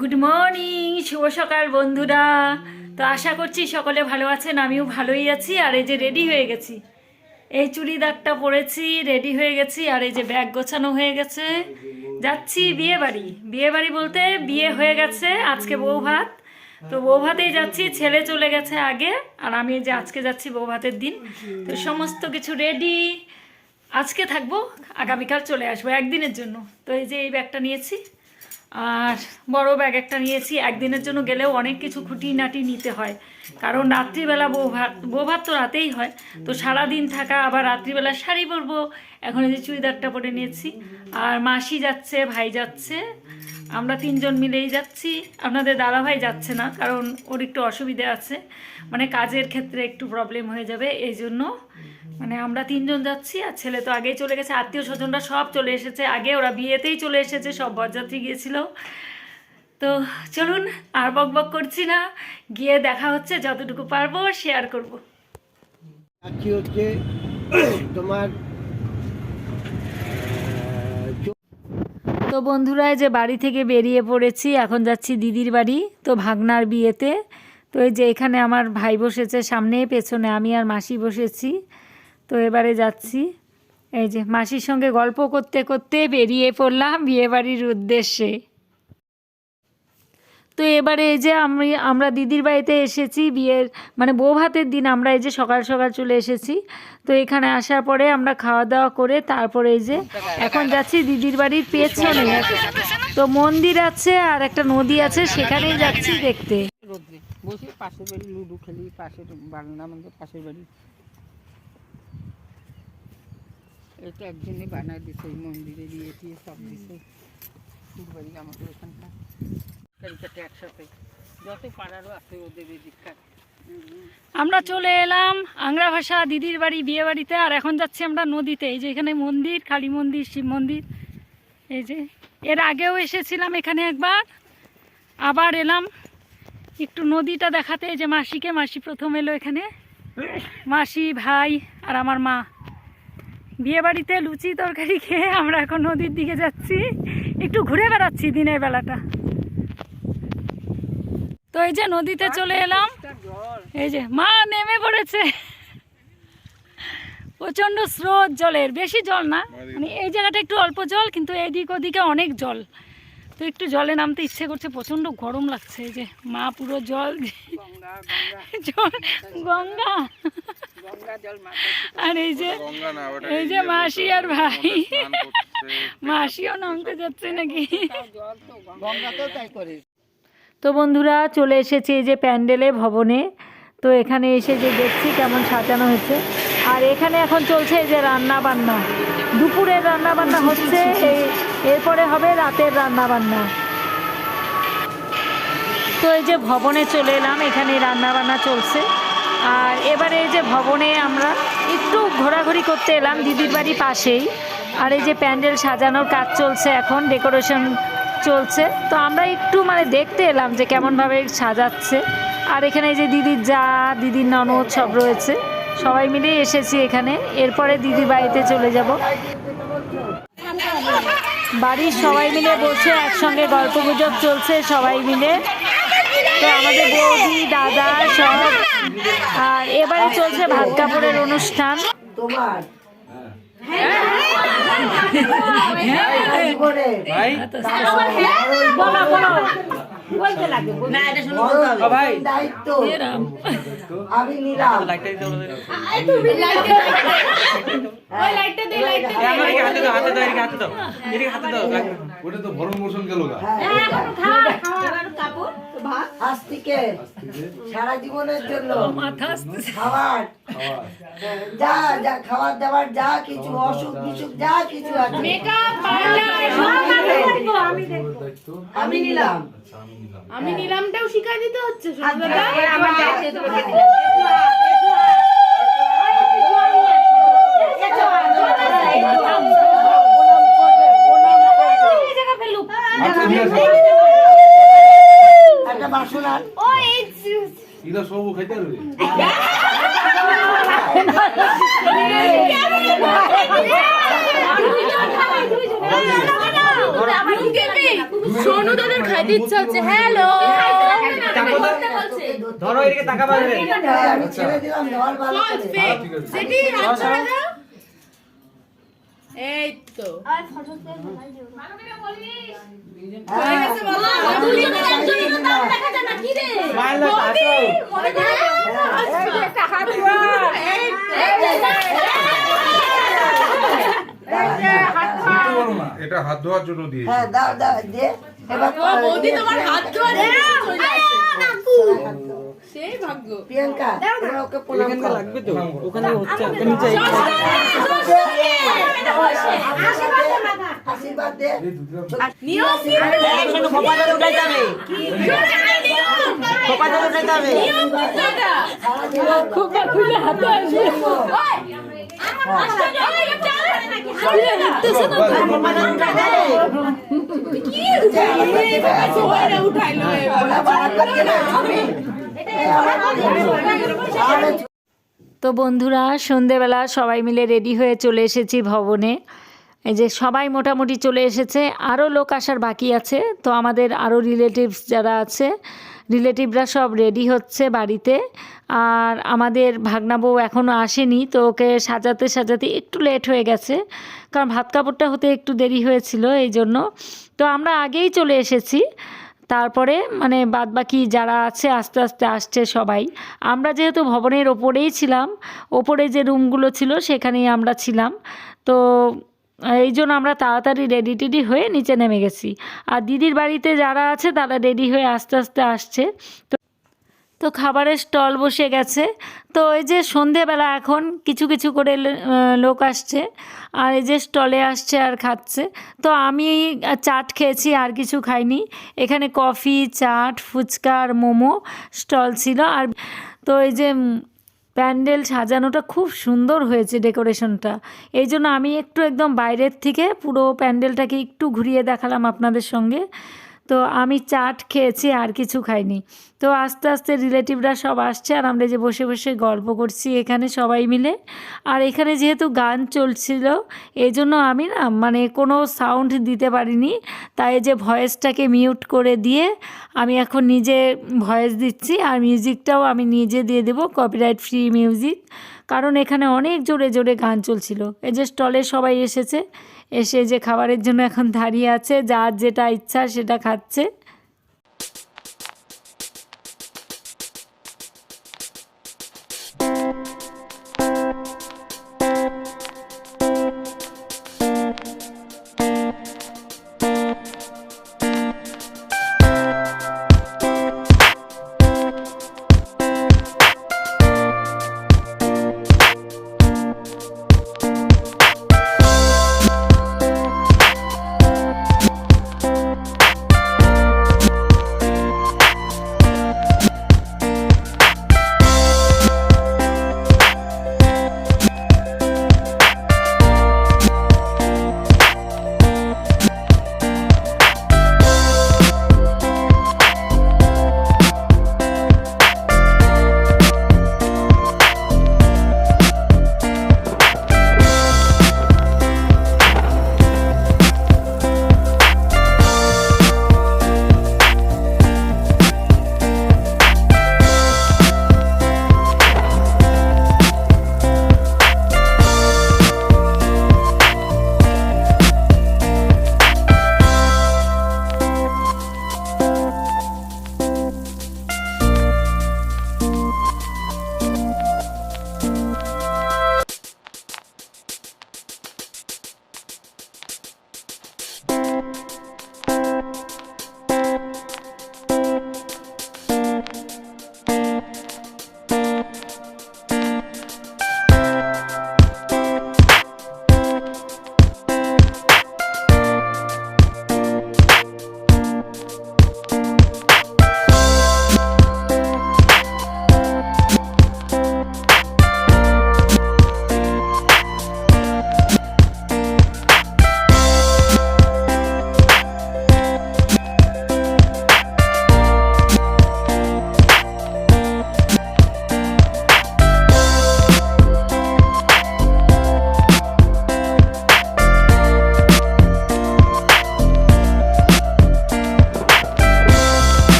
Good morning শুভ সকাল বন্ধুরা। তো আশা করছি সকলে ভালো আছেন, আমিও ভালোই আছি। আর এই যে রেডি হয়ে গেছি। এই চুড়িদারটা পরেছি রেডি হয়ে গেছি। আর এই যে ব্যাগ গোছানো হয়ে গেছে। যাচ্ছি বিয়ে বাড়ি বিয়ে বাড়ি বলতে বিয়ে হয়ে গেছে, আজকে বউ ভাত। তো বউ ভাতেই যাচ্ছি, ছেলে চলে গেছে আগে। আর আমি যে আজকে যাচ্ছি বউ ভাতের দিন। তো সমস্ত কিছু রেডি আজকে থাকব, আগামীকাল চলে আসব একদিনের জন্য। তো এই যে এই ব্যাগটা নিয়েছি। আর বড় ব্যাগ একটা নিয়েছি। একদিনের জন্য গেলেও অনেক কিছু খুঁটিনাটি নিতে হয়। কারণ রাত্রিবেলা বউ ভাত বউ ভাত তো রাতেই হয়। তো সারাদিন থাকা, আবার রাত্রিবেলা শাড়ি পরবো। এখন এই যে চুড়িদারটা পরে নিয়েছি। আর মাসি যাচ্ছে, ভাই যাচ্ছে। আমরা তিনজন মিলেই যাচ্ছি। আপনাদের দাদাভাই যাচ্ছে না, কারণ ওর একটু অসুবিধে আছে। মানে কাজের ক্ষেত্রে একটু প্রবলেম হয়ে যাবে এই জন্য মানে আমরা তিনজন যাচ্ছি আর ছেলে তো আগেই চলে গেছে আত্মীয় স্বজনরা সব চলে এসেছে। আগে ওরা বিয়েতেই চলে এসেছে সব বরযাত্রী গিয়েছিল। তো চলুন আর বক বক করছি না গিয়ে দেখা হচ্ছে যতটুকু পারব শেয়ার করব। যাচ্ছি হচ্ছে তোমার তো বন্ধুরা যে বাড়ি থেকে বেরিয়ে পড়েছি এখন যাচ্ছি দিদির বাড়ি তো ভাগনার বিয়েতে। তো এই যে এখানে আমার ভাই বসেছে সামনে পেছনে আমি আর মাসি বসেছি। তো এবারে যাচ্ছি। এই যে মাসির সঙ্গে গল্প করতে করতে বেরিয়ে পড়লাম বিয়ে বাড়ির উদ্দেশ্যে। তো এবারে এই যে আমি, আমরা দিদির বাড়িতে এসেছি বিয়ের মানে বউ ভাতের দিন আমরা এই যে সকাল সকাল চলে এসেছি। তো এখানে আসার পরে আমরা খাওয়া দাওয়া করে তারপরে এই যে এখন যাচ্ছি দিদির বাড়ির পেছনে। তো মন্দির আছে আর একটা নদী আছে, সেখানেই যাচ্ছি দেখতে। বসে পাশের বাড়ি খেলি, পাশের আমাদের পাশের বাড়ি। এটা একজনই বানায় দিছে, এই মন্দিরে দিয়ে দিয়ে সব দিছে। আমাদের একসাথে। যত পাড়ারও আছে ওদের আমরা চলে এলাম আংরা ভাষা দিদির বাড়ি, বিয়ে বাড়িতে, আর এখন যাচ্ছি আমরা নদীতে। এই যে এখানে মন্দির, কালী মন্দির, শিব মন্দির। এই যে, এর আগেও এসেছিলাম এখানে একবার। আবার এলাম একটু নদীটা দেখাতে। যে মাসিকে, মাসি প্রথম এলো এখানে। মাসি, ভাই, আর আমার মা। বিয়ে বাড়িতে লুচি তরকারি খেয়ে আমরা এখন নদীর দিকে যাচ্ছি। একটু ঘুরে বেড়াচ্ছি দিনের বেলাটা। তো এই যে নদীতে চলে এলাম। এই যে মা নেমে পড়েছে। প্রচণ্ড স্রোত জলের বেশি জল না। মানে এই জায়গাটা একটু অল্প জল কিন্তু এদিক ওদিকে অনেক জল। তো একটু জলে নামতে ইচ্ছে করছে প্রচণ্ড গরম লাগছে। এই যে মা পুরো জল গঙ্গা। আর এই যে এই যে মাসি আর ভাই। মাসিও নামতে যাচ্ছে নাকি? তো বন্ধুরা চলে এসেছে এই যে প্যান্ডেলে ভবনে। তো এখানে এসে যে দেখছি কেমন সাজানো হয়েছে। আর এখানে এখন চলছে এই যে রান্না বান্না দুপুরের রান্না বান্না হচ্ছে এই এরপরে হবে রাতের রান্না বান্না তো এই যে ভবনে চলে এলাম এখানে রান্না বান্না চলছে। আর এবারে যে ভবনে আমরা একটু ঘোরাঘুরি করতে এলাম দিদির বাড়ি পাশেই। আর এই যে প্যান্ডেল সাজানোর কাজ চলছে এখন, ডেকোরেশন চলছে। তো আমরা একটু মানে দেখতে এলাম যে কেমনভাবে সাজাচ্ছে। আর এখানে এই যে দিদির যা, দিদির ননদ সব রয়েছে। সবাই মিলেই এসেছি এখানে। এরপরে দিদির বাড়িতে চলে যাব। বাড়ির সবাই মিলে বসে একসঙ্গে গল্প গুজব চলছে, সবাই মিলে। তো আমাদের বৌদি দাদা সব। আর এবারে চলছে ভাত কাপড়ের অনুষ্ঠান। তোমার আমি নিলাম। ওটা তো ভরণ পোষণ গেল গা। আজ থেকে সারা জীবনের জন্য। খাবার। যা যা খাবার দাবার যা কিছু অসুখ বিসুখ যা কিছু আছে। আমি নিলাম। আমি নিলামটাও শিখাই দিতে হচ্ছে আচ্ছা নিয়ে একটা বাসন আর ইদা সব খাইতে পারবে? আমি সোনু দাদার খাইতে ইচ্ছা হচ্ছে। হ্যালো ধরো এদিকে টাকা ছেড়ে দিলাম ভালো আছে সেটি হাত ছড়া দাও এই তো। হ্যাঁ, এটা হাত ধোয়ার জন্য দিয়েছি। হ্যাঁ দাও দাও দে। এবার বৌদি তোমার হাত ধোয়া দেখে চলে সেই ভাগ্য। প্রিয়াঙ্কা ওকে প্রণাম লাগবে তো? ওখানে হচ্ছে উঠাইলো এবার ওরা বাড়ার করছে না হবে তাহলে তো বন্ধুরা, সন্ধেবেলা সবাই মিলে রেডি হয়ে চলে এসেছি ভবনে। এই যে সবাই মোটামুটি চলে এসেছে, আরও লোক আসার বাকি আছে। তো আমাদের আরও রিলেটিভস যারা আছে রিলেটিভরা সব রেডি হচ্ছে বাড়িতে। আর আমাদের ভাগনা বউ এখনও আসেনি, তো ওকে সাজাতে সাজাতে একটু লেট হয়ে গেছে। কারণ ভাত কাপড়টা হতে একটু দেরি হয়েছিল এই জন্য তো আমরা আগেই চলে এসেছি। তারপরে মানে বাদ বাকি যারা আছে, আস্তে আস্তে আসছে সবাই। আমরা যেহেতু ভবনের ওপরেই ছিলাম, ওপরে যে রুমগুলো ছিল সেখানেই আমরা ছিলাম। তো এই জন্য আমরা তাড়াতাড়ি রেডি টেডি হয়ে নিচে নেমে গেছি। আর দিদির বাড়িতে যারা আছে তারা রেডি হয়ে আস্তে আস্তে আসছে। তো তো খাবারের স্টল বসে গেছে। তো এই যে সন্ধেবেলা এখন কিছু কিছু করে লোক আসছে আর এই যে স্টলে আসছে আর খাচ্ছে। তো আমি চাট খেয়েছি, আর কিছু খাইনি। এখানে কফি, চাট, ফুচকা আর মোমো স্টল ছিল। আর তো এই যে প্যান্ডেল সাজানোটা খুব সুন্দর হয়েছে ডেকোরেশনটা। এই জন্য আমি একটু একদম বাইরের থেকে পুরো প্যান্ডেলটাকে একটু ঘুরিয়ে দেখালাম আপনাদের সঙ্গে। তো আমি চাট খেয়েছি, আর কিছু খাইনি। তো আস্তে আস্তে রিলেটিভরা সব আসছে, আর আমরা যে বসে বসে গল্প করছি এখানে সবাই মিলে। আর এখানে যেহেতু গান চলছিল, এই জন্য আমি না মানে কোনো সাউন্ড দিতে পারিনি। তাই যে ভয়েসটাকে মিউট করে দিয়ে আমি এখন নিজে ভয়েস দিচ্ছি, আর মিউজিকটাও আমি নিজে দিয়ে দেবো কপিরাইট ফ্রি মিউজিক কারণ এখানে অনেক জোরে জোরে গান চলছিল। এই যে স্টলে সবাই এসেছে এসে যে খাবারের জন্য এখন দাঁড়িয়ে আছে যার যেটা ইচ্ছা সেটা খাচ্ছে।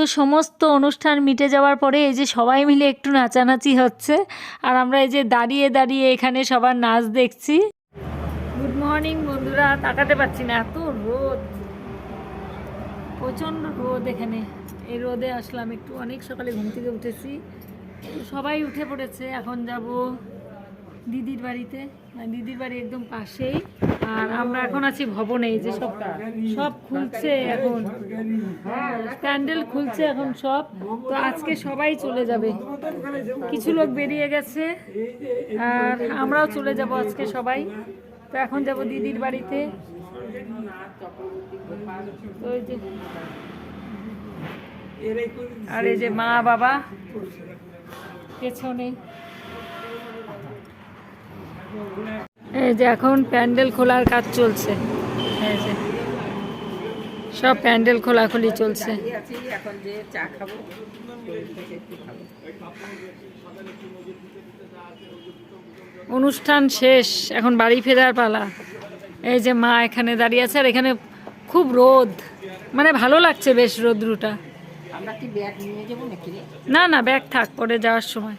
তো সমস্ত অনুষ্ঠান মিটে যাওয়ার পরে এই যে সবাই মিলে একটু নাচানাচি হচ্ছে, আর আমরা এই যে দাঁড়িয়ে দাঁড়িয়ে এখানে সবার নাচ দেখছি। গুড মর্নিং বন্ধুরা, তাকাতে পারছি না, এত রোদ। প্রচণ্ড রোদ এখানে। এই রোদে আসলাম একটু, অনেক সকালে ঘুম থেকে উঠেছি। সবাই উঠে পড়েছে, এখন যাব দিদির বাড়িতে দিদির বাড়ি একদম পাশেই। আর আমরা এখন আছি ভবনে যে সব সব খুলছে এখন। প্যান্ডেল খুলছে এখন সব। তো আজকে সবাই চলে যাবে। কিছু লোক বেরিয়ে গেছে, আর আমরাও চলে যাব আজকে সবাই। তো এখন যাব দিদির বাড়িতে। আর এই যে মা বাবা, পেছনে। এই যে এখন প্যান্ডেল খোলার কাজ চলছে। এই যে সব প্যান্ডেল খোলাখুলি চলছে। এখন যে চা খাব অনুষ্ঠান শেষ এখন বাড়ি ফেরার পালা। এই যে মা এখানে দাঁড়িয়ে আছে আর এখানে খুব রোদ। মানে ভালো লাগছে বেশ রোদ্রুটা। না না ব্যাগ থাক পরে যাওয়ার সময়।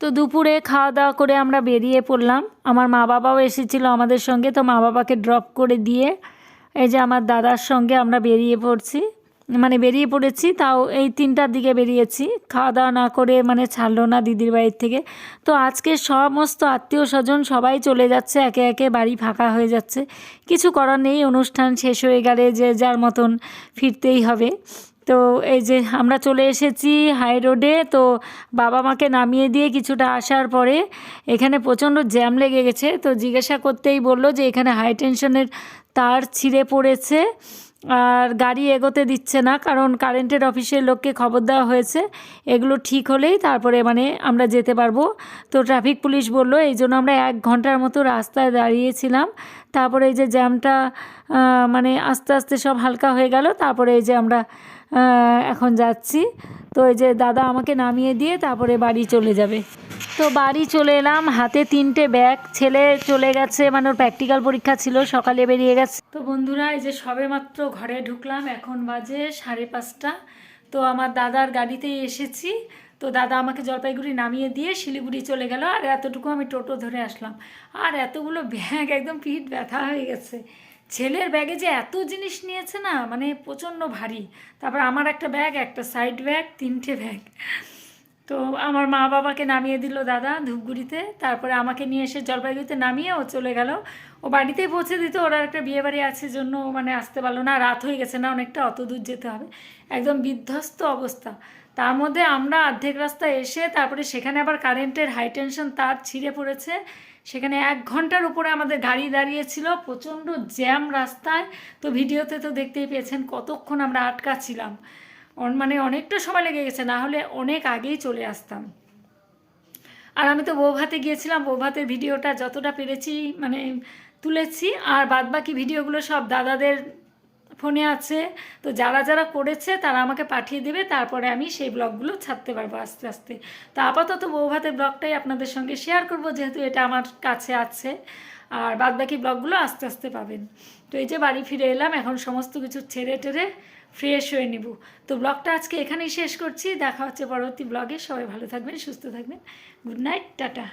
তো দুপুরে খাওয়া দাওয়া করে আমরা বেরিয়ে পড়লাম। আমার মা বাবাও এসেছিল আমাদের সঙ্গে, তো মা বাবাকে ড্রপ করে দিয়ে এই যে আমার দাদার সঙ্গে আমরা বেরিয়ে পড়ছি। মানে বেরিয়ে পড়েছি, তাও এই তিনটার দিকে বেরিয়েছি। খাওয়া দাওয়া না করে মানে ছাড়লো না দিদির বাড়ির থেকে। তো আজকে সমস্ত আত্মীয় স্বজন সবাই চলে যাচ্ছে, একে একে বাড়ি ফাঁকা হয়ে যাচ্ছে। কিছু করার নেই, অনুষ্ঠান শেষ হয়ে গেলে যে যার মতন ফিরতেই হবে। তো এই যে আমরা চলে এসেছি হাই রোডে তো বাবা মাকে নামিয়ে দিয়ে কিছুটা আসার পরে এখানে প্রচণ্ড জ্যাম লেগে গেছে। তো জিজ্ঞাসা করতেই বলল যে এখানে হাই টেনশনের তার ছিঁড়ে পড়েছে আর গাড়ি এগোতে দিচ্ছে না, কারণ কারেন্টের অফিসের লোককে খবর দেওয়া হয়েছে। এগুলো ঠিক হলেই তারপরে মানে আমরা যেতে পারব। তো ট্রাফিক পুলিশ বলল, এই জন্য আমরা এক ঘণ্টার মতো রাস্তায় দাঁড়িয়েছিলাম। তারপরে এই যে জ্যামটা মানে আস্তে আস্তে সব হালকা হয়ে গেল, তারপরে এই যে আমরা এখন যাচ্ছি। তো এই যে দাদা আমাকে নামিয়ে দিয়ে তারপরে বাড়ি চলে যাবে। তো বাড়ি চলে এলাম, হাতে তিনটে ব্যাগ, ছেলে চলে গেছে মানে ওর প্র্যাকটিক্যাল পরীক্ষা ছিল, সকালে বেরিয়ে গেছে। তো বন্ধুরা, এই যে সবে মাত্র ঘরে ঢুকলাম, এখন বাজে সাড়ে পাঁচটা। তো আমার দাদার গাড়িতেই এসেছি তো দাদা আমাকে জলপাইগুড়ি নামিয়ে দিয়ে শিলিগুড়ি চলে গেল, আর এতটুকু আমি টোটো ধরে আসলাম। আর এতগুলো ব্যাগ, একদম পিঠ ব্যথা হয়ে গেছে। ছেলের ব্যাগে যে এত জিনিস নিয়েছে না মানে প্রচণ্ড ভারী। তারপর আমার একটা ব্যাগ, একটা সাইড ব্যাগ, তিনটে ব্যাগ। তো আমার মা বাবাকে নামিয়ে দিল দাদা ধূপগুড়িতে। তারপরে আমাকে নিয়ে এসে জলপাইগুড়িতে নামিয়ে ও চলে গেল। ও বাড়িতেই পৌঁছে দিত, ওরা একটা বিয়ে বাড়ি আছে জন্য মানে আসতে পারল না। রাত হয়ে গেছে না, অনেকটা অত দূর যেতে হবে। একদম বিধ্বস্ত অবস্থা। তার মধ্যে আমরা অর্ধেক রাস্তা এসে তারপরে সেখানে আবার কারেন্টের হাই টেনশন তার ছিঁড়ে পড়েছে। সেখানে এক ঘণ্টার উপরে আমাদের গাড়ি দাঁড়িয়েছিল, প্রচণ্ড জ্যাম রাস্তায়। তো ভিডিওতে তো দেখতেই পেয়েছেন কতক্ষণ আমরা আটকা ছিলাম। অন- মানে অনেকটা সময় লেগে গেছে, না হলে অনেক আগেই চলে আসতাম। আর আমি তো বৌভাতে গিয়েছিলাম, বৌভাতের ভিডিওটা যতটা পেরেছি মানে তুলেছি। আর বাদবাকি ভিডিওগুলো সব দাদাদের ফোনে আছে। তো যারা যারা করেছে তারা আমাকে পাঠিয়ে দেবে, তারপরে আমি সেই ব্লগগুলো ছাড়তে পারব আস্তে আস্তে। তো আপাতত বৌভাতের ব্লগটাই আপনাদের সঙ্গে শেয়ার করব, যেহেতু এটা আমার কাছে আছে। আর বাদবাকি ব্লগগুলো আস্তে আস্তে পাবেন। তো এই যে বাড়ি ফিরে এলাম, এখন সমস্ত কিছু ছেড়ে টেরে ফ্রেশ হয়ে নেব। তো ব্লগটা আজকে এখানেই শেষ করছি। দেখা হচ্ছে পরবর্তী ব্লগে। সবাই ভালো থাকবেন, সুস্থ থাকবেন। Good night, tata.